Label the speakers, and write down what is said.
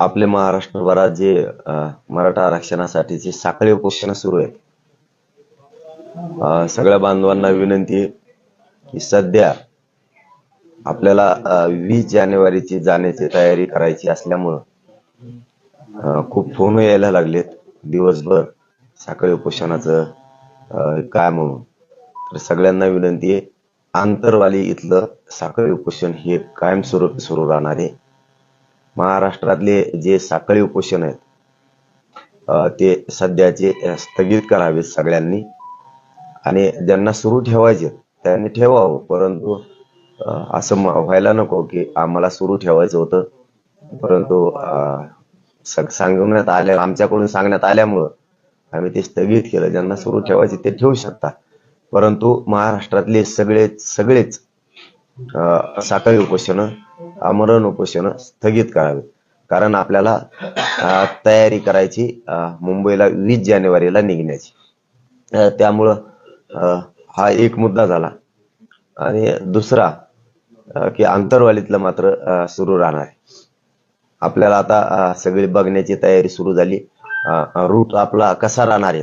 Speaker 1: आपले महाराष्ट्रभरात जे मराठा मराठा आरक्षणासाठीचे साखळी उपोषण सुरू आहेत. सगळ्या बांधवांना विनंती की सध्या आपल्याला वीस जानेवारीची जाण्याची तयारी करायची असल्यामुळं खूप फोन यायला लागलेत दिवसभर साखळी उपोषणाचं काय म्हणून. तर सगळ्यांना विनंती आहे आंतरवाली इथलं साखळी उपोषण हे कायमस्वरूपी सुरू राहणार आहे. महाराष्ट्रातले जे साखळी उपोषण आहेत ते सध्याचे स्थगित करावेत सगळ्यांनी. आणि ज्यांना सुरू ठेवायचे त्यांनी ठेवावं. परंतु असं व्हायला नको की आम्हाला सुरू ठेवायचं होतं. परंतु सांगण्यात आल्या आमच्याकडून सांगण्यात आल्यामुळं आम्ही ते स्थगित केलं. ज्यांना सुरू ठेवायचे ते ठेवू शकता. परंतु महाराष्ट्रातले सगळे सगळेच साखळी उपोषण आमरण उपोषण स्थगित करावे. कारण आपल्याला तयारी करायची मुंबईला वीस जानेवारीला निघण्याची. त्यामुळं हा एक मुद्दा झाला. आणि दुसरा की आंतरवालीतलं मात्र सुरू राहणार आहे. आपल्याला आता सगळी बघण्याची तयारी सुरू झाली. रूट आपला कसा राहणार आहे?